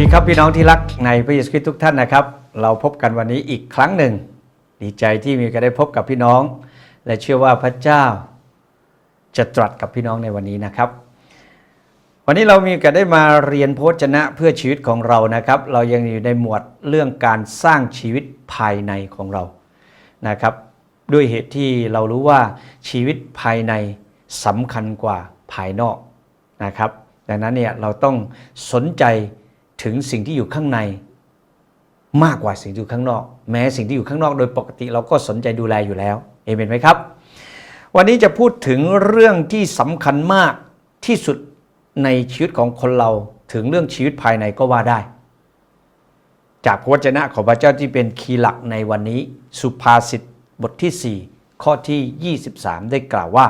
ดีครับพี่น้องที่รักในพระเยซูคริสต์ทุกท่านนะครับ เราพบกันวันนี้อีกครั้งหนึ่ง ดีใจที่มีโอกาสได้พบกับพี่น้อง และเชื่อว่าพระเจ้าจะตรัสกับพี่น้องในวันนี้นะครับ วันนี้เรามีโอกาสได้มาเรียนพระวจนะเพื่อชีวิตของเรานะครับ เรายังอยู่ในหมวดเรื่องการสร้างชีวิตภายในของเรานะครับ ด้วยเหตุที่เรารู้ว่าชีวิตภายในสำคัญกว่าภายนอกนะครับ ดังนั้นเนี่ยเราต้องสนใจ ถึงสิ่งที่อยู่ข้างในมากกว่าสิ่งที่อยู่ข้างนอก แม้สิ่งที่อยู่ข้างนอกโดยปกติเราก็สนใจดูแลอยู่แล้วเอเมนไหมครับ วันนี้จะพูดถึงเรื่องที่สำคัญมากที่สุดในชีวิตของคนเราถึงเรื่องชีวิตภายในก็ว่าได้ จากพระวจนะของพระเจ้าที่เป็นคีย์หลักในวันนี้ สุภาษิตบทที่ 4 ข้อที่ 23 ได้กล่าวว่า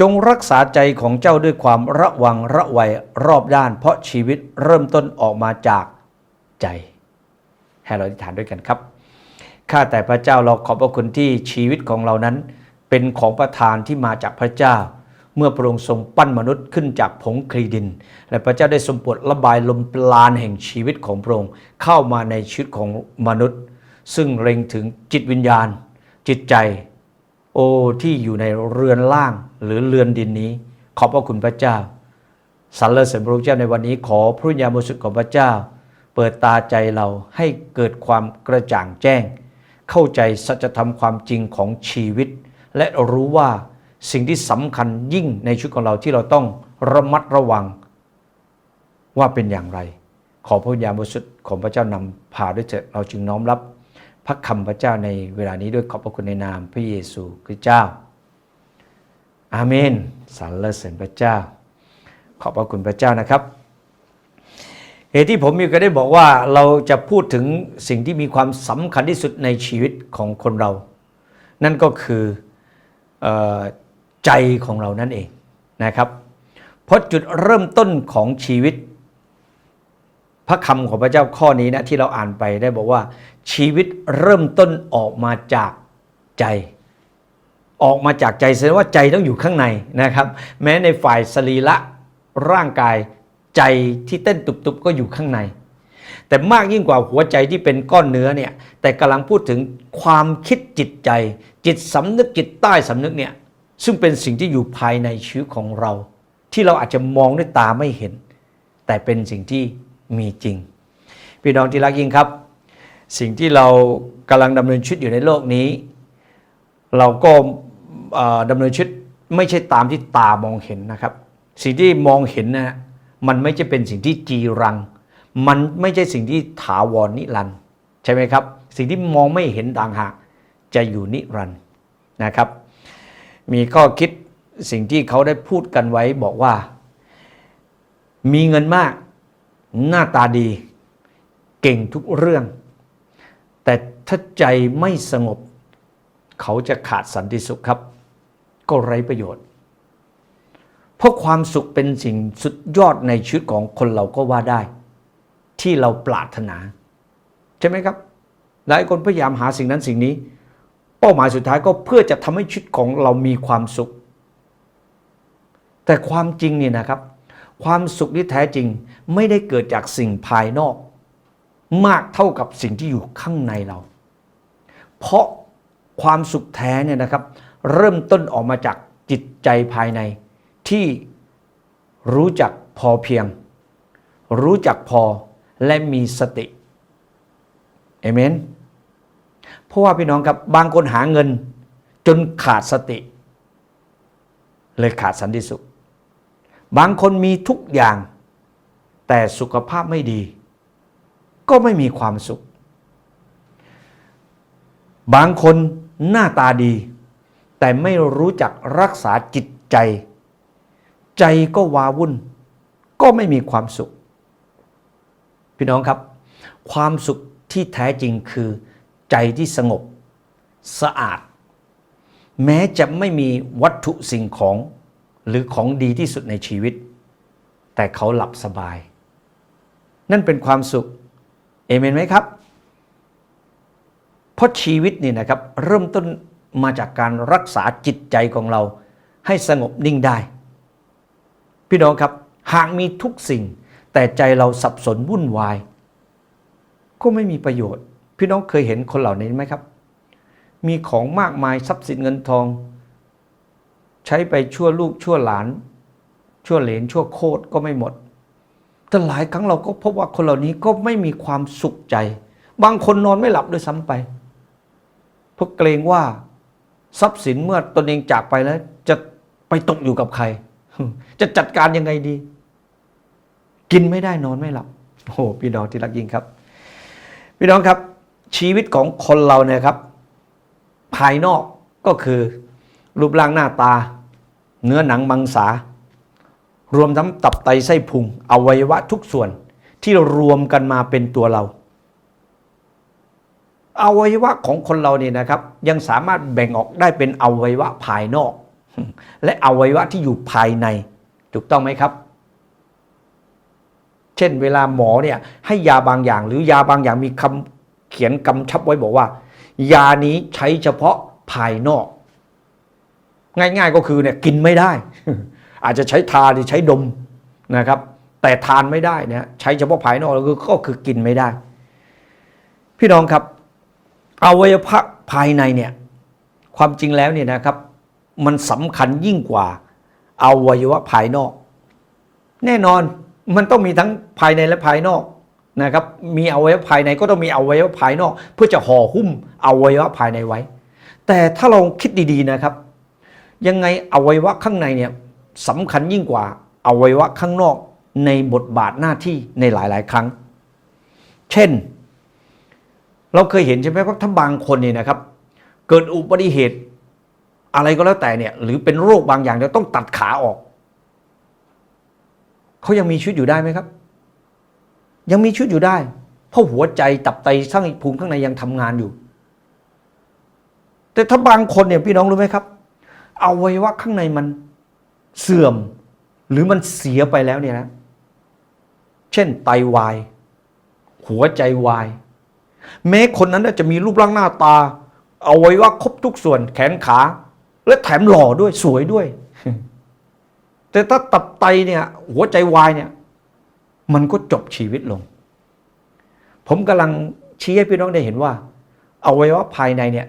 จงรักษาใจของเจ้าด้วยความระวังระไวรอบด้าน เพราะชีวิตเริ่มต้นออกมาจากใจให้เราอธิษฐานด้วยกันครับข้าแต่พระเจ้าเราขอบพระคุณที่ชีวิตของเรานั้น เป็นของประทานที่มาจากพระเจ้า เมื่อพระองค์ทรงปั้นมนุษย์ขึ้นจากผงคลีดิน และพระเจ้าได้ทรงโปรดระบายลมปราณแห่งชีวิตของพระองค์เข้ามาในชีวิตของมนุษย์ ซึ่งเล็งถึงจิตวิญญาณ จิตใจ โอ้ที่อยู่ในเรือนล่างหรือเรือนดินนี้ ขอบพระคุณพระเจ้าสรรเสริญพระเจ้าในวันนี้ขอพระญาณบริสุทธิ์ของพระเจ้า เปิดตาใจเราให้เกิดความกระจ่างแจ้ง เข้าใจสัจธรรมความจริงของชีวิต และรู้ว่าสิ่งที่สำคัญยิ่งในชีวิตของเราที่เราต้องระมัดระวัง ว่าเป็นอย่างไร ขอพระญญาณบริสุทธิ์ของพระเจ้านำพาด้วยเถิดเราจึงน้อมรับ พระคำพระเจ้าในเวลานี้ด้วยขอบพระคุณในนามพระเยซูคริสต์เจ้า อาเมนสรรเสริญพระเจ้า ขอบพระคุณพระเจ้านะครับ เหตุที่ผมมีก็ได้บอกว่าเราจะพูดถึงสิ่งที่มีความสำคัญที่สุดในชีวิตของคนเรา นั่นก็คือออใจของเรานั่นเองนะครับ เพราะจุดเริ่มต้นของชีวิตพระคำของพระเจ้าข้อนี้นะที่เราอ่านไปได้บอกว่า ชีวิตเริ่มต้นออกมาจากใจ ออกมาจากใจแสดงว่าใจต้องอยู่ข้างในนะครับ แม้ในฝ่ายสรีระร่างกายใจที่เต้นตุบๆก็อยู่ข้างใน แต่มากยิ่งกว่าหัวใจที่เป็นก้อนเนื้อเนี่ยแต่กำลังพูดถึงความคิดจิตใจ จิตสำนึกจิตใต้สำนึกเนี่ยซึ่งเป็นสิ่งที่อยู่ภายในชีวิตของเรา ที่เราอาจจะมองด้วยตาไม่เห็น แต่เป็นสิ่งที่มีจริง พี่น้องที่รักยิ่งครับ สิ่งที่เรากำลังดำเนินชีวิตอยู่ในโลกนี้ เราก็ดำเนินชีวิตไม่ใช่ตามที่ตามองเห็นนะครับ สิ่งที่มองเห็นนะฮะมันไม่ใช่เป็นสิ่งที่จีรัง มันไม่ใช่สิ่งที่ถาวรนิรันด์ใช่ไหมครับ สิ่งที่มองไม่เห็นต่างหากจะอยู่นิรันด์นะครับ มีข้อคิดสิ่งที่เขาได้พูดกันไว้บอกว่า มีเงินมาก หน้าตาดี เก่งทุกเรื่อง ถ้าใจไม่สงบ เขาจะขาดสันติสุขครับ ก็ไร้ประโยชน์ เพราะความสุขเป็นสิ่งสุดยอดในชีวิตของคนเราก็ว่าได้ ที่เราปรารถนา ใช่ไหมครับ หลายคนพยายามหาสิ่งนั้นสิ่งนี้ เป้าหมายสุดท้ายก็เพื่อจะทำให้ชีวิตของเรามีความสุข แต่ความจริงเนี่ยนะครับ ความสุขที่แท้จริงไม่ได้เกิดจากสิ่งภายนอกมากเท่ากับสิ่งที่อยู่ข้างในเรา เพราะความสุขแท้เนี่ยนะครับ เริ่มต้นออกมาจากจิตใจภายใน ที่รู้จักพอเพียง รู้จักพอและมีสติเอเมนเพราะว่าพี่น้องครับบางคนหาเงิน จนขาดสติ เลยขาดสันติสุข บางคนมีทุกอย่าง แต่สุขภาพไม่ดี ก็ไม่มีความสุข บางคนหน้าตาดี แต่ไม่รู้จักรักษาจิตใจ ใจก็วาวุ่น ก็ไม่มีความสุข พี่น้องครับ ความสุขที่แท้จริงคือ ใจที่สงบ สะอาด แม้จะไม่มีวัตถุสิ่งของ หรือของดีที่สุดในชีวิต แต่เขาหลับสบาย นั่นเป็นความสุข เอเมนไหมครับ เพราะชีวิตนี่นะครับเริ่มต้นมาจากการรักษาจิตใจของเรา ให้สงบนิ่งได้ พี่น้องครับหากมีทุกสิ่ง แต่ใจเราสับสนวุ่นวาย ก็ไม่มีประโยชน์ พี่น้องเคยเห็นคนเหล่านี้ไหมครับ มีของมากมายทรัพย์สินเงินทอง ใช้ไปชั่วลูกชั่วหลาน ชั่วเหลนชั่วโคตรก็ไม่หมด แต่หลายครั้งเราก็พบว่าคนเหล่านี้ก็ไม่มีความสุขใจ บางคนนอนไม่หลับด้วยซ้ำไป เพราะเกรงว่าทรัพย์สินเมื่อตนเองจากไปแล้ว จะไปตกอยู่กับใคร จะจัดการยังไงดี กินไม่ได้นอนไม่หลับโอ้โหพี่น้องที่รักยิ่งครับ พี่น้องครับ ชีวิตของคนเราเนี่ยครับ ภายนอกก็คือรูปร่างหน้าตา เนื้อหนังมังสา รวมทั้งตับไตไส้พุงอวัยวะทุกส่วนที่รวมกันมาเป็นตัวเรา อวัยวะของคนเราเนี่ยนะครับ ยังสามารถแบ่งออกได้เป็นอวัยวะภายนอก และอวัยวะที่อยู่ภายใน ถูกต้องไหมครับ เช่นเวลาหมอเนี่ยให้ยาบางอย่าง หรือยาบางอย่างมีคำเขียนกำชับไว้บอกว่า ยานี้ใช้เฉพาะภายนอก ง่าย ๆก็คือเนี่ยกินไม่ได้ อาจจะใช้ทาหรือใช้ดมนะครับ แต่ทานไม่ได้นะใช้เฉพาะภายนอกก็คือก็คือกินไม่ได้ พี่น้องครับ อวัยวะภายในเนี่ยความจริงแล้วเนี่ยนะครับมันสำคัญยิ่งกว่าอวัยวะภายนอก แน่นอนมันต้องมีทั้งภายในและภายนอกนะครับมีอวัยวะภายในก็ต้องมีอวัยวะภายนอก เพื่อจะห่อหุ้มอวัยวะภายในไว้ แต่ถ้าเราคิดดีๆนะครับ ยังไงอวัยวะข้างในเนี่ยสำคัญยิ่งกว่าอวัยวะข้างนอกในบทบาทหน้าที่ในหลายๆ ครั้ง เช่น เราเคยเห็นใช่ไหมว่าถ้าบางคนเนี่ยนะครับ เกิดอุบัติเหตุอะไรก็แล้วแต่เนี่ย หรือเป็นโรคบางอย่างจะต้องตัดขาออกเขายังมีชีวิตอยู่ได้ไหมครับ ยังมีชีวิตอยู่ได้ เพราะหัวใจตับไตสร้างภูมิข้างในยังทำงานอยู่ แต่ถ้าบางคนเนี่ยพี่น้องรู้ไหมครับอวัยวะข้างในมันเสื่อม หรือมันเสียไปแล้วเนี่ยนะ เช่นไตวาย หัวใจวาย แม้คนนั้นจะมีรูปร่างหน้าตา เอาไวัยวะครบทุกส่วนแขนขา และแถมหล่อด้วยสวยด้วย แต่ถ้าตับไตเนี่ย หัวใจวายเนี่ย มันก็จบชีวิตลง ผมกำลังชี้ให้พี่น้องได้เห็นว่าอวัยวะภายในเนี่ย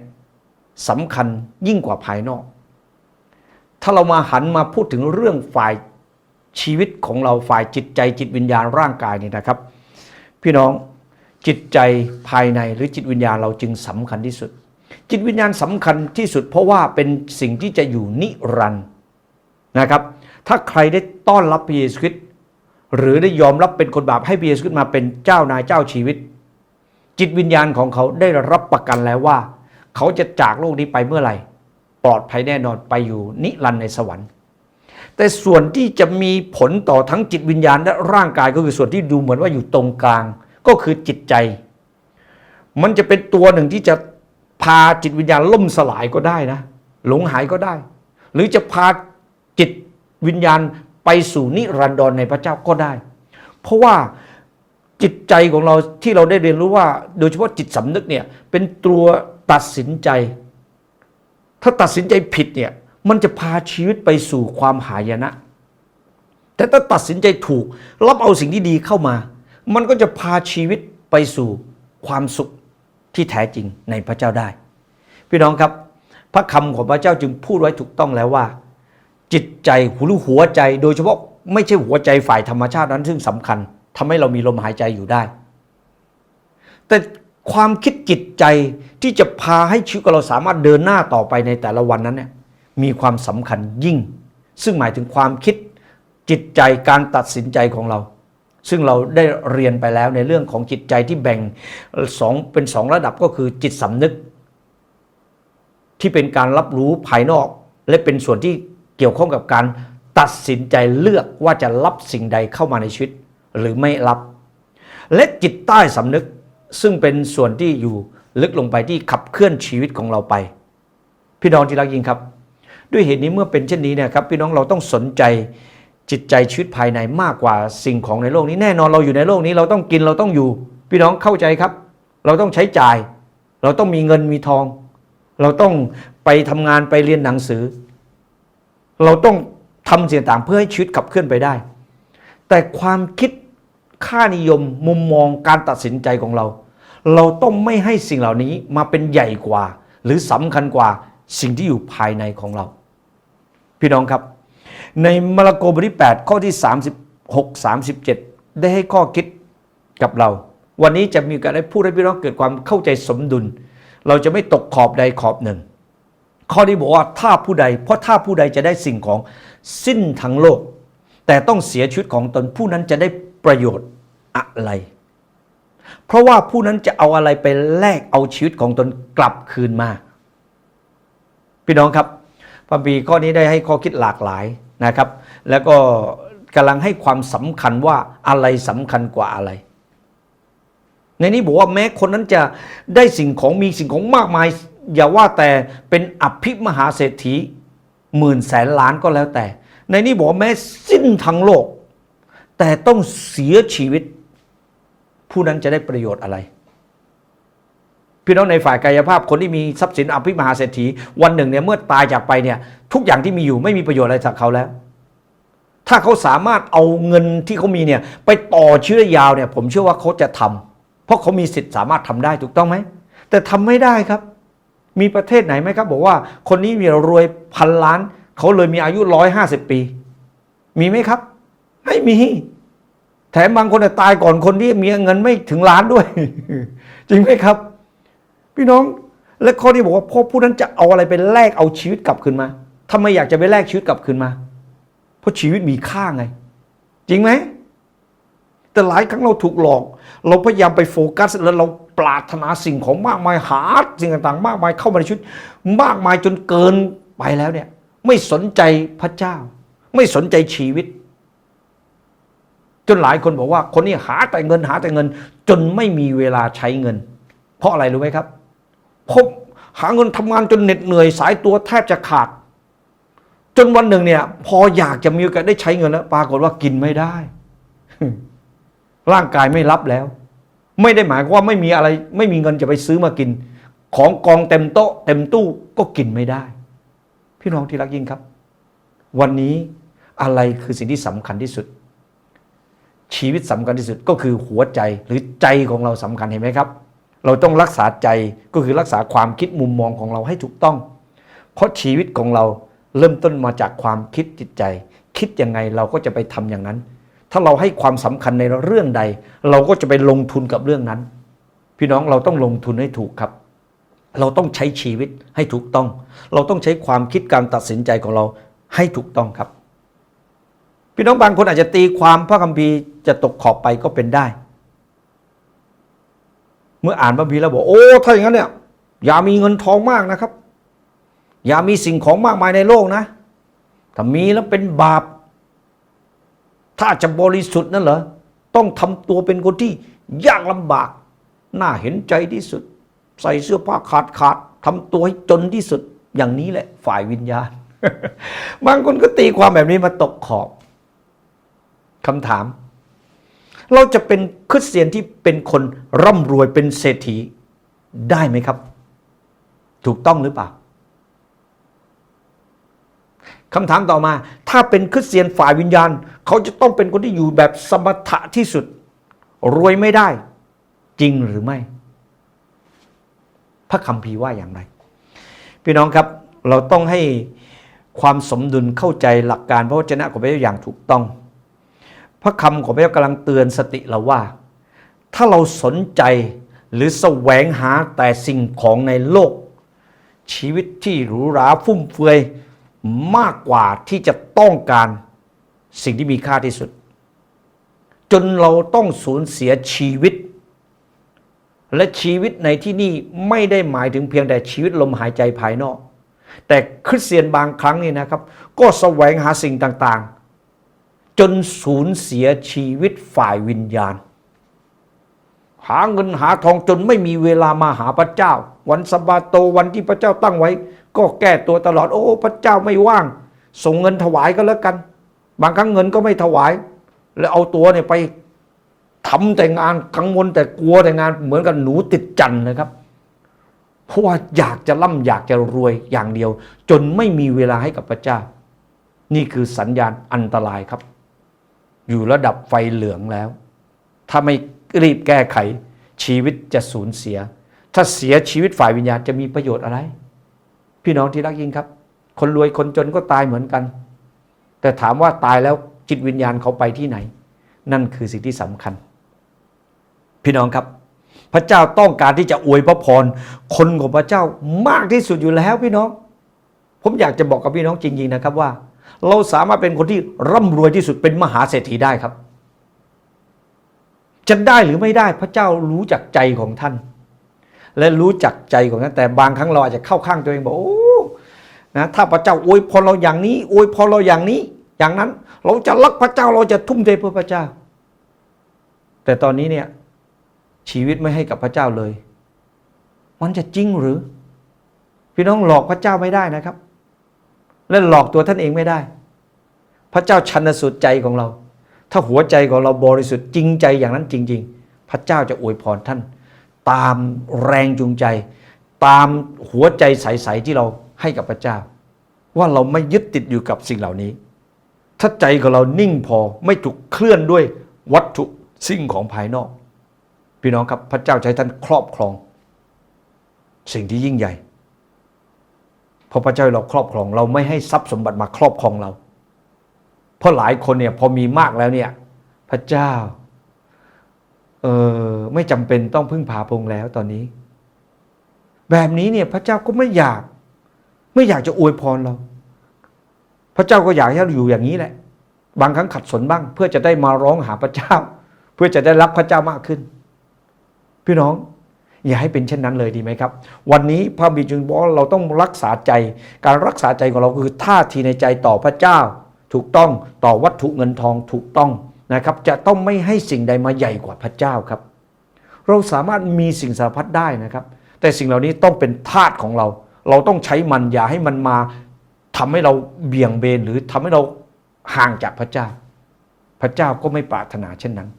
สำคัญยิ่งกว่าภายนอก ถ้าเรามาหันมาพูดถึงเรื่องฝ่ายชีวิตของเราฝ่ายจิตใจจิตวิญญาณร่างกายนี่นะครับ พี่น้อง จิตใจภายในหรือจิตวิญญาณเราจึงสำคัญที่สุด จิตวิญญาณสำคัญที่สุด เพราะว่าเป็นสิ่งที่จะอยู่นิรันดร์นะครับ ถ้าใครได้ต้อนรับพระเยซูคริสต์หรือได้ยอมรับเป็นคนบาปให้พระเยซูคริสต์มาเป็นเจ้านายเจ้าชีวิต จิตวิญญาณของเขาได้รับประกันแล้วว่า เขาจะจากโลกนี้ไปเมื่อไหร่ ปลอดภัยแน่นอนไปอยู่นิรันดร์ในสวรรค์ แต่ส่วนที่จะมีผลต่อทั้งจิตวิญญาณและร่างกายก็คือส่วนที่ดูเหมือนว่าอยู่ตรงกลาง ก็คือจิตใจ มันจะเป็นตัวหนึ่งที่จะพาจิตวิญญาณล่มสลายก็ได้นะ หลงหายก็ได้ หรือจะพาจิตวิญญาณไปสู่นิรันดรในพระเจ้าก็ได้ เพราะว่าจิตใจของเราที่เราได้เรียนรู้ว่า โดยเฉพาะจิตสำนึกเนี่ยเป็นตัวตัดสินใจ ถ้าตัดสินใจผิดเนี่ยมันจะพาชีวิตไปสู่ความหายนะ แต่ถ้าตัดสินใจถูก รับเอาสิ่งที่ดีเข้ามา มันก็จะพาชีวิตไปสู่ความสุขที่แท้จริงในพระเจ้าได้ พี่น้องครับ พระคำของพระเจ้าจึงพูดไว้ถูกต้องแล้วว่า จิตใจหรือหัวใจ โดยเฉพาะไม่ใช่หัวใจฝ่ายธรรมชาตินั้นซึ่งสำคัญทำให้เรามีลมหายใจอยู่ได้ แต่ความคิดจิตใจที่จะพาให้ชีวิตของเราสามารถเดินหน้าต่อไปในแต่ละวันนั้นเนี่ยมีความสำคัญยิ่ง ซึ่งหมายถึงความคิดจิตใจการตัดสินใจของเรา ซึ่งเราได้เรียนไปแล้วในเรื่องของจิตใจที่แบ่งสองเป็นสองระดับก็คือจิตสำนึก ที่เป็นการรับรู้ภายนอก และเป็นส่วนที่เกี่ยวข้องกับการตัดสินใจเลือกว่าจะรับสิ่งใดเข้ามาในชีวิต หรือไม่รับ และจิตใต้สำนึกซึ่งเป็นส่วนที่อยู่ลึกลงไปที่ขับเคลื่อนชีวิตของเราไป พี่น้องที่รักยิ่งครับ ด้วยเหตุนี้เมื่อเป็นเช่นนี้นะครับ พี่น้องเราต้องสนใจ จิตใจชีวิตภายในมากกว่าสิ่งของในโลกนี้แน่นอนเราอยู่ในโลกนี้เราต้องกินเราต้องอยู่ พี่น้องเข้าใจครับ เราต้องใช้จ่าย เราต้องมีเงินมีทอง เราต้องไปทำงานไปเรียนหนังสือ เราต้องทำสิ่งต่างเพื่อให้ชีวิตขับเคลื่อนไปได้ แต่ความคิดค่านิยมมุมมองการตัดสินใจของเรา เราต้องไม่ให้สิ่งเหล่านี้มาเป็นใหญ่กว่า หรือสำคัญกว่าสิ่งที่อยู่ภายในของเรา พี่น้องครับ ในมาระโกบทที่ 8 ข้อที่ 36 37 ได้ให้ข้อคิดกับเรา วันนี้จะมีกาสได้พูดให้พี่น้องเกิดความเข้าใจสมดุล เราจะไม่ตกขอบใดขอบหนึ่ง ข้อนี้บอกว่าถ้าผู้ใด เพราะถ้าผู้ใดจะได้สิ่งของสิ้นทั้งโลก แต่ต้องเสียชีวิตของตนผู้นั้นจะได้ประโยชน์อะไร เพราะว่าผู้นั้นจะเอาอะไรไปแลกเอาชีวิตของตนกลับคืนมา พี่น้องครับพระบีข้อนี้ได้ให้ข้อคิดหลากหลาย นะครับ แล้วก็กำลังให้ความสำคัญว่าอะไรสำคัญกว่าอะไร ในนี้บอกว่าแม้คนนั้นจะได้สิ่งของมีสิ่งของมากมาย อย่าว่าแต่เป็นอภิมหาเศรษฐีหมื่นแสนล้านก็แล้วแต่ ในนี้บอกว่าแม้สิ้นทั้งโลก แต่ต้องเสียชีวิต ผู้นั้นจะได้ประโยชน์อะไร พี่น้องในฝ่ายกายภาพคนที่มีทรัพย์สินอภิมหาเศรษฐีวันหนึ่งเนี่ยเมื่อตายจากไปเนี่ยทุกอย่างที่มีอยู่ไม่มีประโยชน์อะไรจากเขาแล้ว ถ้าเขาสามารถเอาเงินที่เขามีเนี่ยไปต่อเชื้อยาวเนี่ยผมเชื่อว่าเขาจะทำเพราะเขามีสิทธิ์สามารถทำได้ถูกต้องไหมแต่ทำไม่ได้ครับ มีประเทศไหนไหมครับ บอกว่าคนนี้มีรวยพันล้านเขาเลยมีอายุร้อยห้าสิบปี มีไหมครับ ไม่มี แถมบางคนตายก่อนคนที่มีเงินไม่ถึงล้านด้วย จริงไหมครับ พี่น้องและข้อนี้บอกว่าพ่อผู้นั้นจะเอาอะไรไปแลกเอาชีวิตกลับคืนมาทำไมอยากจะไปแลกชีวิตกลับคืนมา เพราะชีวิตมีค่าไง จริงไหมแต่หลายครั้งเราถูกหลอก เราพยายามไปโฟกัส แล้วเราปรารถนาสิ่งของมากมายหาสิ่งต่างๆ มากมายเข้ามาในชีวิตมากมายจนเกินไปแล้วเนี่ย ไม่สนใจพระเจ้า ไม่สนใจชีวิต จนหลายคนบอกว่า คนนี้หาแต่เงินหาแต่เงิน จนไม่มีเวลาใช้เงิน เพราะอะไรรู้ไหมครับ พราะหาเงินทำงานจนเหน็ดเหนื่อยสายตัวแทบจะขาด จนวันหนึ่งเนี่ย พออยากจะมีโอกาสได้ใช้เงินแล้วปรากฏว่ากินไม่ได้ ร่างกายไม่รับแล้ว ไม่ได้หมายว่าไม่มีอะไร ไม่มีเงินจะไปซื้อมากิน ของกองเต็มโต๊ะ เต็มตู้ก็กินไม่ได้ พี่น้องที่รักยิ่งครับ วันนี้อะไรคือสิ่งที่สำคัญที่สุด ชีวิตสำคัญที่สุดก็คือหัวใจหรือใจของเราสำคัญเห็นไหมครับ เราต้องรักษาใจก็คือรักษาความคิดมุมมองของเราให้ถูกต้อง เพราะชีวิตของเราเริ่มต้นมาจากความคิดจิตใจ คิดยังไงเราก็จะไปทำอย่างนั้น ถ้าเราให้ความสำคัญในเรื่องใด เราก็จะไปลงทุนกับเรื่องนั้น พี่น้องเราต้องลงทุนให้ถูกครับ เราต้องใช้ชีวิตให้ถูกต้อง เราต้องใช้ความคิดการตัดสินใจของเราให้ถูกต้องครับ พี่น้องบางคนอาจจะตีความพระคัมภีร์จะตกขอบไปก็เป็นได้ เมื่ออ่านพระคัมภีร์แล้วบอกโอ้ถ้าอย่างนั้นเนี่ยอย่ามีเงินทองมากนะครับ อย่ามีสิ่งของมากมายในโลกนะถ้ามีแล้วเป็นบาป ถ้าจะบริสุทธิ์นั่นเหรอต้องทำตัวเป็นคนที่ยากลำบาก น่าเห็นใจที่สุด ใส่เสื้อผ้าขาดขาดทำตัวให้จนที่สุดอย่างนี้แหละ ฝ่ายวิญญาณ บางคนก็ตีความแบบนี้มาตกขอบคำถาม เราจะเป็นคริสเตียนที่เป็นคนร่ำรวยเป็นเศรษฐีได้ไหมครับ ถูกต้องหรือเปล่าคำถามต่อมา ถ้าเป็นคริสเตียนฝ่ายวิญญาณ เขาจะต้องเป็นคนที่อยู่แบบสมถะที่สุด รวยไม่ได้ จริงหรือไม่ พระคัมภีร์ว่าอย่างไร พี่น้องครับเราต้องให้ความสมดุลเข้าใจหลักการพระวจนะของพระเจ้าอย่างถูกต้อง ระคำของพระเจ้ากำลังเตือนสติเราว่า ถ้าเราสนใจหรือแสวงหาแต่สิ่งของในโลก ชีวิตที่หรูหราฟุ่มเฟือยมากกว่าที่จะต้องการสิ่งที่มีค่าที่สุด จนเราต้องสูญเสียชีวิต และชีวิตในที่นี่ไม่ได้หมายถึงเพียงแต่ชีวิตลมหายใจภายนอก แต่คริสเตียนบางครั้งนี่นะครับ ก็แสวงหาสิ่งต่างๆ จนสูญเสียชีวิตฝ่ายวิญญาณ หาเงินหาทองจนไม่มีเวลามาหาพระเจ้า วันสบาโตวันที่พระเจ้าตั้งไว้ ก็แก้ตัวตลอด โอ้ พระเจ้าไม่ว่าง ส่งเงินถวายก็แล้วกัน บางครั้งเงินก็ไม่ถวาย แล้วเอาตัวเนี่ยไปทำแต่งานกังวลแต่กลัวแต่งานเหมือนกับหนูติดจันทร์นะครับเพราะว่าอยากจะร่ำอยากจะรวยอย่างเดียว จนไม่มีเวลาให้กับพระเจ้า นี่คือสัญญาณอันตรายครับ อยู่ระดับไฟเหลืองแล้ว ถ้าไม่รีบแก้ไขชีวิตจะสูญเสีย ถ้าเสียชีวิตฝ่ายวิญญาณจะมีประโยชน์อะไร พี่น้องที่รักยิ่งครับ คนรวยคนจนก็ตายเหมือนกัน แต่ถามว่าตายแล้วจิตวิญญาณเขาไปที่ไหน นั่นคือสิ่งที่สำคัญ พี่น้องครับ พระเจ้าต้องการที่จะอวยพระพร คนของพระเจ้ามากที่สุดอยู่แล้วพี่น้อง ผมอยากจะบอกกับพี่น้องจริง ๆนะครับว่า เราสามารถเป็นคนที่ร่ำรวยที่สุดเป็นมหาเศรษฐีได้ครับ จะได้หรือไม่ได้พระเจ้ารู้จักใจของท่าน และรู้จักใจของท่านแต่บางครั้งเราอาจจะเข้าข้างตัวเองบอกโอ้นะถ้าพระเจ้าอวยพรเราอย่างนี้อวยพรเราอย่างนี้ อย่างนั้นเราจะรักพระเจ้าเราจะทุ่มเทเพื่อพระเจ้า แต่ตอนนี้เนี่ยชีวิตไม่ให้กับพระเจ้าเลย มันจะจริงหรือ พี่น้องหลอกพระเจ้าไม่ได้นะครับ และหลอกตัวท่านเองไม่ได้ พระเจ้าชันสุดใจของเรา ถ้าหัวใจของเราบริสุทธิ์จริงใจอย่างนั้นจริง ๆ พระเจ้าจะอวยพรท่าน ตามแรงจูงใจ ตามหัวใจใสๆที่เราให้กับพระเจ้า ว่าเราไม่ยึดติดอยู่กับสิ่งเหล่านี้ ถ้าใจของเรานิ่งพอไม่ถูกเคลื่อนด้วยวัตถุสิ่งของภายนอก พี่น้องครับพระเจ้าใช้ท่านครอบครอง สิ่งที่ยิ่งใหญ่ เพราะพระเจ้าเราครอบครอง เราไม่ให้ทรัพย์สมบัติมาครอบครองเรา เพราะหลายคนเนี่ยพอมีมากแล้วเนี่ยพระเจ้าเออไม่จำเป็นต้องพึ่งพาพงแล้วตอนนี้ แบบนี้เนี่ยพระเจ้าก็ไม่อยาก ไม่อยากจะอวยพรเรา พระเจ้าก็อยากให้เราอยู่อย่างนี้แหละ บางครั้งขัดสนบ้าง เพื่อจะได้มาร้องหาพระเจ้า เพื่อจะได้รักพระเจ้ามากขึ้น พี่น้อง อย่าให้เป็นเช่นนั้นเลยดีไหมครับ วันนี้พระบิดจึงบอกเราต้องรักษาใจ การรักษาใจของเราคือท่าทีในใจต่อพระเจ้า ถูกต้องต่อวัตถุเงินทองถูกต้องนะครับ จะต้องไม่ให้สิ่งใดมาใหญ่กว่าพระเจ้าครับ เราสามารถมีสิ่งสารพัดได้นะครับ แต่สิ่งเหล่านี้ต้องเป็นทาสของเรา เราต้องใช้มันอย่าให้มันมาทำให้เราเบี่ยงเบนหรือทำให้เราห่างจากพระเจ้า พระเจ้าก็ไม่ปรารถนาเช่นนั้น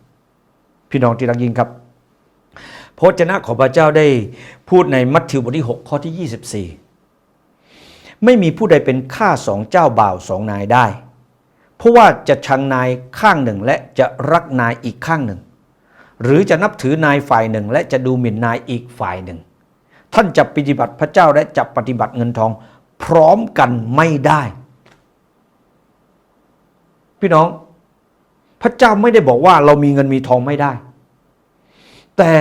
พี่น้องที่รักยิ่งครับ พระเจ้าของพระเจ้าได้พูดในมัทธิวบทที่ 6 ข้อที่ 24 ไม่มีผู้ใดเป็นข้าสองเจ้าบ่าวสองนายได้ เพราะว่าจะชังนายข้างหนึ่งและจะรักนายอีกข้างหนึ่ง หรือจะนับถือนายฝ่ายหนึ่ง และจะดูหมิ่นนายอีกฝ่ายหนึ่ง ท่านจะปฏิบัติพระเจ้าและจะปฏิบัติเงินทองพร้อมกันไม่ได้ พี่น้อง พระเจ้าไม่ได้บอกว่าเรามีเงินมีทองไม่ได้ แต่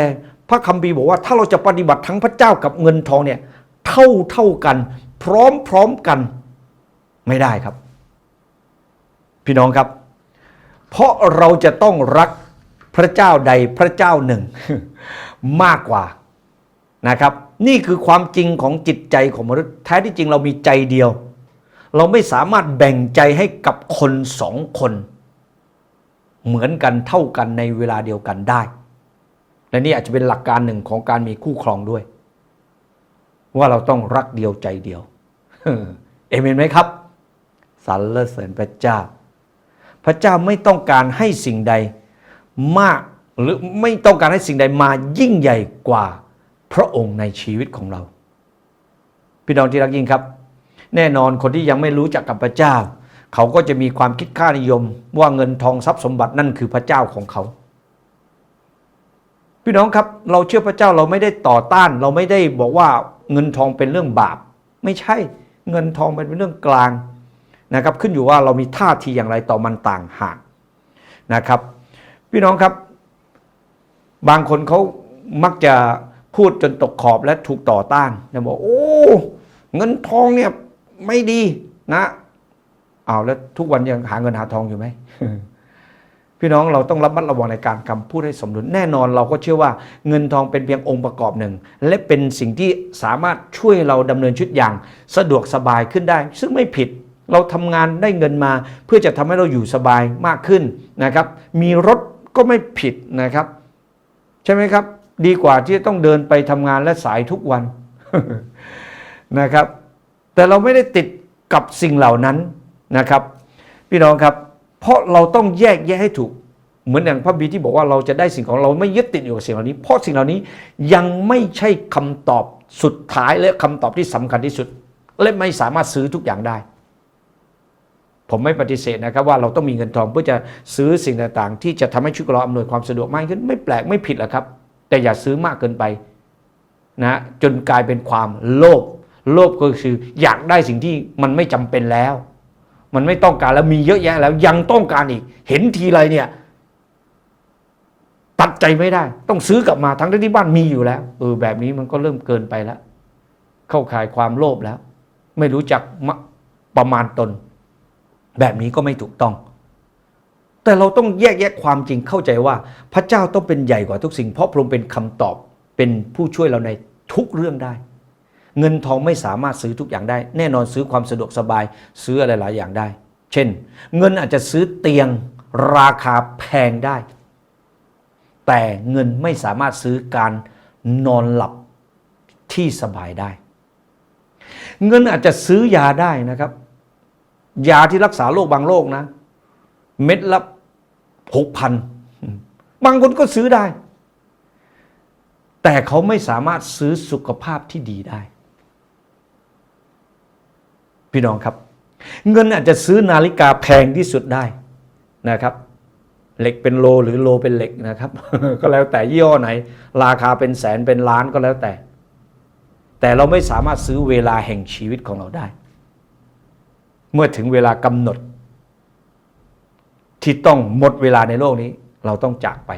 พระคัมภีร์บอกว่าถ้าเราจะปฏิบัติทั้งพระเจ้ากับเงินทองเนี่ยเท่าเท่ากัน พร้อมพร้อมกันไม่ได้ครับ พี่น้องครับ เพราะเราจะต้องรักพระเจ้าใดพระเจ้าหนึ่ง มากกว่านะครับ นี่คือความจริงของจิตใจของมนุษย์แท้ที่จริงเรามีใจเดียว เราไม่สามารถแบ่งใจให้กับคนสองคน เหมือนกันเท่ากันในเวลาเดียวกันได้ และนี่อาจจะเป็นหลักการหนึ่งของการมีคู่ครองด้วย ว่าเราต้องรักเดียวใจเดียว เอเมนไหมครับสรรเสริญพระเจ้า พระเจ้าไม่ต้องการให้สิ่งใดมากหรือไม่ต้องการให้สิ่งใดมายิ่งใหญ่กว่าพระองค์ในชีวิตของเรา พี่น้องที่รักยิ่งครับ แน่นอนคนที่ยังไม่รู้จักกับพระเจ้า เขาก็จะมีความคิดค่านิยม ว่าเงินทองทรัพย์สมบัตินั่นคือพระเจ้าของเขา พี่น้องครับเราเชื่อพระเจ้าเราไม่ได้ต่อต้าน เราไม่ได้บอกว่าเงินทองเป็นเรื่องบาป ไม่ใช่เงินทองเป็นเรื่องกลางนะครับ ขึ้นอยู่ว่าเรามีท่าทีอย่างไรต่อมันต่างหากนะครับ พี่น้องครับ บางคนเขามักจะพูดจนตกขอบและถูกต่อต้านนะบอกโอ้เงินทองเนี่ยไม่ดีนะเอาแล้วทุกวันยังหาเงินหาทองอยู่ไหม พี่น้องเราต้องระมัดระวังในการคำพูดให้สมดุลแน่นอนเราก็เชื่อว่าเงินทองเป็นเพียงองค์ประกอบหนึ่ง และเป็นสิ่งที่สามารถช่วยเราดำเนินชีวิตอย่าง สะดวกสบายขึ้นได้ ซึ่งไม่ผิดเราทำงานได้เงินมา เพื่อจะทำให้เราอยู่สบายมากขึ้นนะครับ มีรถก็ไม่ผิดนะครับ ใช่ไหมครับ ดีกว่าที่ต้องเดินไปทำงานและสายทุกวันนะครับ แต่เราไม่ได้ติดกับสิ่งเหล่านั้นนะครับ พี่น้องครับ เพราะเราต้องแยกแยะให้ถูก เหมือนอย่างพระบีที่บอกว่าเราจะได้สิ่งของเราไม่ยึดติดอยู่กับสิ่งเหล่านี้ เพราะสิ่งเหล่านี้ยังไม่ใช่คำตอบสุดท้ายและคำตอบที่สำคัญที่สุด และไม่สามารถซื้อทุกอย่างได้ ผมไม่ปฏิเสธนะครับว่าเราต้องมีเงินทองเพื่อจะซื้อสิ่งต่างๆ ที่จะทำให้ชีวิตเราอำนวยความสะดวกมากขึ้น ไม่แปลกไม่ผิดหรอกครับ แต่อย่าซื้อมากเกินไปนะจนกลายเป็นความโลภโลภก็คืออยากได้สิ่งที่มันไม่จำเป็นแล้ว มันไม่ต้องการแล้วมีเยอะแยะแล้วยังต้องการอีก เห็นทีไรเนี่ย ตัดใจไม่ได้ ต้องซื้อกลับมาทั้งที่บ้านมีอยู่แล้วเออแบบนี้มันก็เริ่มเกินไปแล้ว เข้าข่ายความโลภแล้ว ไม่รู้จักประมาณตน แบบนี้ก็ไม่ถูกต้อง แต่เราต้องแยกแยะความจริงเข้าใจว่า พระเจ้าต้องเป็นใหญ่กว่าทุกสิ่ง เพราะพระองค์เป็นคำตอบเป็นผู้ช่วยเราในทุกเรื่องได้ เงินทองไม่สามารถซื้อทุกอย่างได้ แน่นอนซื้อความสะดวกสบายซื้ออะไรหลายอย่างได้ เช่น เงินอาจจะซื้อเตียงราคาแพงได้ แต่เงินไม่สามารถซื้อการนอนหลับที่สบายได้ เงินอาจจะซื้อยาได้นะครับ ยาที่รักษาโรคบางโรคนะ เม็ดละหกพันบางคนก็ซื้อได้ แต่เขาไม่สามารถซื้อสุขภาพที่ดีได้ พี่น้องครับ เงินอาจจะซื้อนาฬิกาแพงที่สุดได้นะครับ เหล็กเป็นโลหรือโลเป็นเหล็กนะครับ ก็แล้วแต่ยี่ห้อไหน ราคาเป็นแสนเป็นล้านก็แล้วแต่ แต่เราไม่สามารถซื้อเวลาแห่งชีวิตของเราได้ เมื่อถึงเวลากำหนด ที่ต้องหมดเวลาในโลกนี้ เราต้องจากไป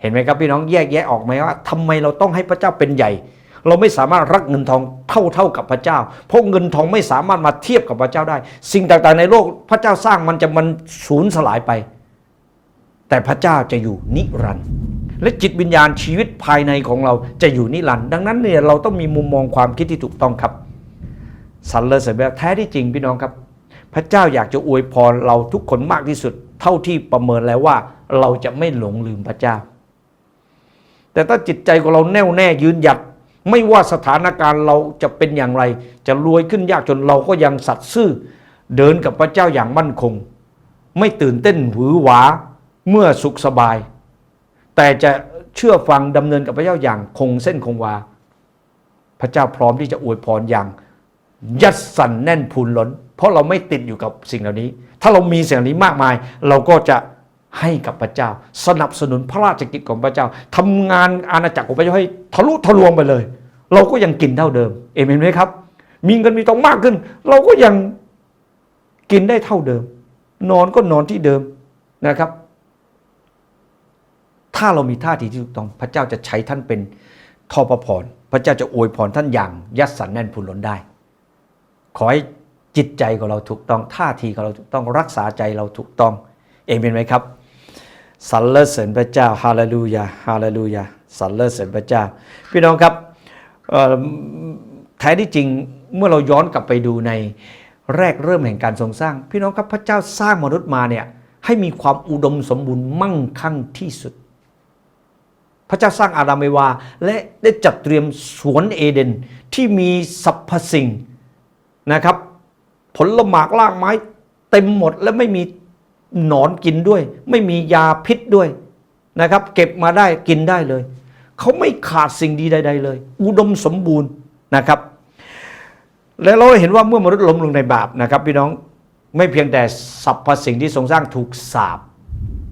เห็นไหมครับพี่น้องแยกแยะออกไหมว่าทำไมเราต้องให้พระเจ้าเป็นใหญ่ เราไม่สามารถรักเงินทองเท่าเท่ากับพระเจ้า เพราะเงินทองไม่สามารถมาเทียบกับพระเจ้าได้ สิ่งต่างๆในโลกพระเจ้าสร้างมันจะมันสูญสลายไป แต่พระเจ้าจะอยู่นิรันดร์และจิตวิญญาณชีวิตภายในของเราจะอยู่นิรันดร์ดังนั้นเนี่ยเราต้องมีมุมมองความคิดที่ถูกต้องครับสรรเสริญแบบแท้ที่จริงพี่น้องครับ พระเจ้าอยากจะอวยพรเราทุกคนมากที่สุด เท่าที่ประเมินแล้วว่าเราจะไม่หลงลืมพระเจ้า แต่ถ้าจิตใจของเราแน่วแน่ยืนหยัด ไม่ว่าสถานการณ์เราจะเป็นอย่างไร จะรวยขึ้นยากจนเราก็ยังสัตย์ซื่อ เดินกับพระเจ้าอย่างมั่นคง ไม่ตื่นเต้นหวือหวาเมื่อสุขสบาย แต่จะเชื่อฟังดำเนินกับพระเจ้าอย่างคงเส้นคงวา พระเจ้าพร้อมที่จะอวยพรอย่างยัดสันแน่นพูนล้น เพราะเราไม่ติดอยู่กับสิ่งเหล่านี้ ถ้าเรามีสิ่งเหล่านี้มากมาย เราก็จะ ให้กับพระเจ้า สนับสนุนพระราชกิจของพระเจ้าทำงานอาณาจักรของพระเจ้าให้ทะลุทะลวงไปเลย เราก็ยังกินเท่าเดิมเอเมนไหมครับ มีเงินมีทองมากขึ้น เราก็ยังกินได้เท่าเดิม นอนก็นอนที่เดิมนะครับ ถ้าเรามีท่าทีที่ถูกต้องพระเจ้าจะใช้ท่านเป็นทอประพรพระเจ้าจะอวยพรท่านอย่างยัดสันแน่นพูนล้นได้ ขอให้จิตใจของเราถูกต้องท่าทีของเราถูกต้องรักษาใจเราถูกต้อง เองเป็นไหมครับ สรรเสริญพระเจ้าฮาเลลูยาฮาเลลูยาสรรเสริญพระเจ้า พี่น้องครับแท้ที่จริงเมื่อเราย้อนกลับไปดูในแรกเริ่มแห่งการทรงสร้าง พี่น้องครับพระเจ้าสร้างมนุษย์มาเนี่ยให้มีความอุดมสมบูรณ์มั่งคั่งที่สุด พระเจ้าสร้างอาดัมเอวา และได้จัดเตรียมสวนเอเดนที่มีสรรพสิ่งนะครับ ผลหมากลากไม้เต็มหมดและไม่มี หนอนกินด้วย ไม่มียาพิษด้วยนะครับ เก็บมาได้กินได้เลย เขาไม่ขาดสิ่งดีใด ๆ เลย อุดมสมบูรณ์นะครับ แล้วเราเห็นว่าเมื่อมนุษย์ล้มลงในบาปนะครับ พี่น้องไม่เพียงแต่สรรพสิ่งที่ทรงสร้างถูกสาบ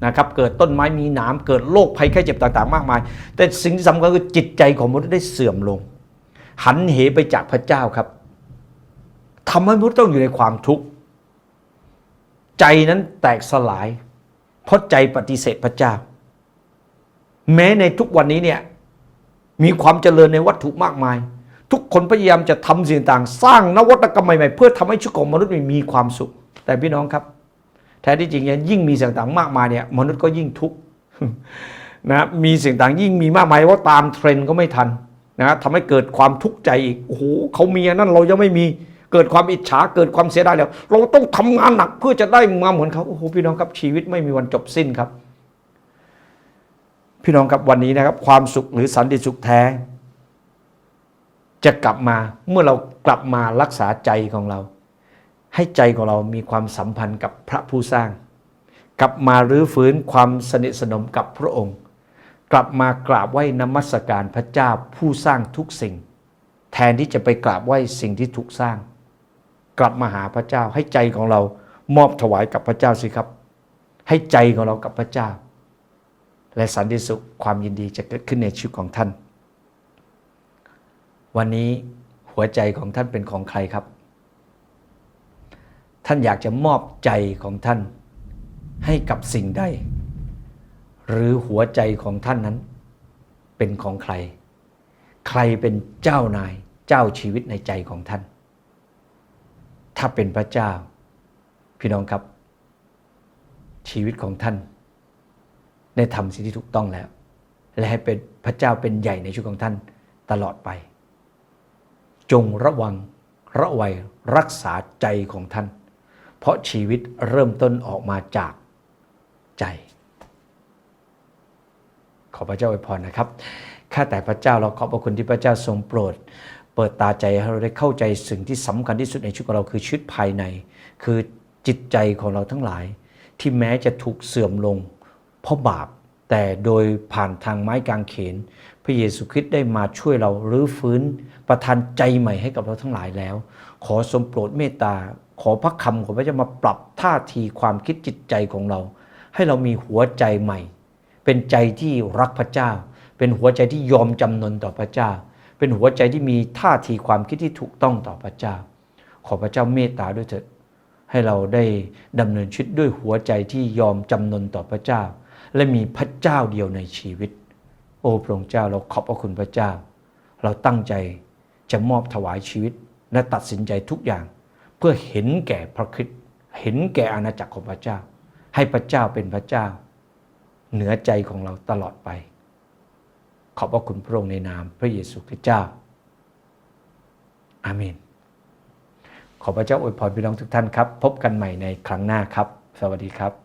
นะครับเกิดต้นไม้มีหนามเกิดโรคภัยไข้เจ็บต่างๆ มากมาย แต่สิ่งที่สำคัญคือจิตใจของมนุษย์ได้เสื่อมลง หันเหไปจากพระเจ้าครับทำให้มนุษย์ต้องอยู่ในความทุกข์ ใจนั้นแตกสลาย เพราะใจปฏิเสธพระเจ้า แม้ในทุกวันนี้เนี่ยมีความเจริญในวัตถุมากมาย ทุกคนพยายามจะทำสิ่งต่างสร้างนวัตกรรมใหม่ๆ เพื่อทำให้ชีวิตของมนุษย์มีความสุข แต่พี่น้องครับ แท้ที่จริงเนี่ยยิ่งมีสิ่งต่างมากมายเนี่ยมนุษย์ก็ยิ่งทุกข์นะมีสิ่งต่างยิ่งมีมากมายว่าตามเทรนด์ก็ไม่ทันนะทำให้เกิดความทุกข์ใจอีกโอ้โหเขามีอันนั้นเรายังไม่มี เกิดความอิจฉาเกิดความเสียดายแล้ว เราต้องทำงานหนักเพื่อจะได้มาเหมือนเขาโอ้โหพี่น้องครับชีวิตไม่มีวันจบสิ้นครับ พี่น้องครับวันนี้นะครับ ความสุขหรือสันติสุขแท้ จะกลับมาเมื่อเรากลับมารักษาใจของเรา ให้ใจของเรามีความสัมพันธ์กับพระผู้สร้าง กลับมารื้อฟื้นความสนิทสนมกับพระองค์ กลับมากราบไหว้นมัสการพระเจ้าผู้สร้างทุกสิ่งแทนที่จะไปกราบไหว้สิ่งที่ถูกสร้าง กลับมาหาพระเจ้า ให้ใจของเรามอบถวายกับพระเจ้าสิครับ ให้ใจของเรากับพระเจ้า และสันติสุขความยินดีจะเกิดขึ้นในชีวิตของท่าน วันนี้หัวใจของท่านเป็นของใครครับ ท่านอยากจะมอบใจของท่าน ให้กับสิ่งใด หรือหัวใจของท่านนั้น เป็นของใคร ใครเป็นเจ้านายเจ้าชีวิตในใจของท่าน ถ้าเป็นพระเจ้า พี่น้องครับ ชีวิตของท่าน ได้ทำสิ่งที่ถูกต้องแล้ว และให้เป็นพระเจ้าเป็นใหญ่ในชีวิตของท่านตลอดไป จงระวังระวัยรักษาใจของท่าน เพราะชีวิตเริ่มต้นออกมาจากใจ ขอพระเจ้าอวยพรนะครับข้าแต่พระเจ้าเราขอบพระคุณที่พระเจ้าทรงโปรด เปิดตาใจให้เราได้เข้าใจสิ่งที่สำคัญที่สุดในชีวิตของเราคือชีวิตภายใน คือจิตใจของเราทั้งหลาย ที่แม้จะถูกเสื่อมลง เพราะบาปแต่โดยผ่านทางไม้กางเขน พระเยซูคริสต์ได้มาช่วยเรารื้อฟื้น ประทานใจใหม่ให้กับเราทั้งหลายแล้ว ขอทรงโปรดเมตตา ขอพระคำของพระเจ้ามาปรับท่าทีความคิดจิตใจของเรา ให้เรามีหัวใจใหม่ เป็นใจที่รักพระเจ้า เป็นหัวใจที่ยอมจำนนต่อพระเจ้า เป็นหัวใจที่มีท่าทีความคิดที่ถูกต้องต่อพระเจ้า ขอพระเจ้าเมตตาด้วยเถิดให้เราได้ดำเนินชีวิตด้วยหัวใจที่ยอมจำนนต่อพระเจ้า และมีพระเจ้าเดียวในชีวิต โอ้พระองค์เจ้าเราขอบพระคุณพระเจ้า เราตั้งใจจะมอบถวายชีวิตและตัดสินใจทุกอย่าง เพื่อเห็นแก่พระคริสต์เห็นแก่อาณาจักรของพระเจ้า ให้พระเจ้าเป็นพระเจ้า เหนือใจของเราตลอดไป ขอบพระคุณพระองค์ในนามพระเยซูคริสต์เจ้า อาเมน ขอพระเจ้าอวยพรพี่น้องทุกท่านครับ พบกันใหม่ในครั้งหน้าครับ สวัสดีครับ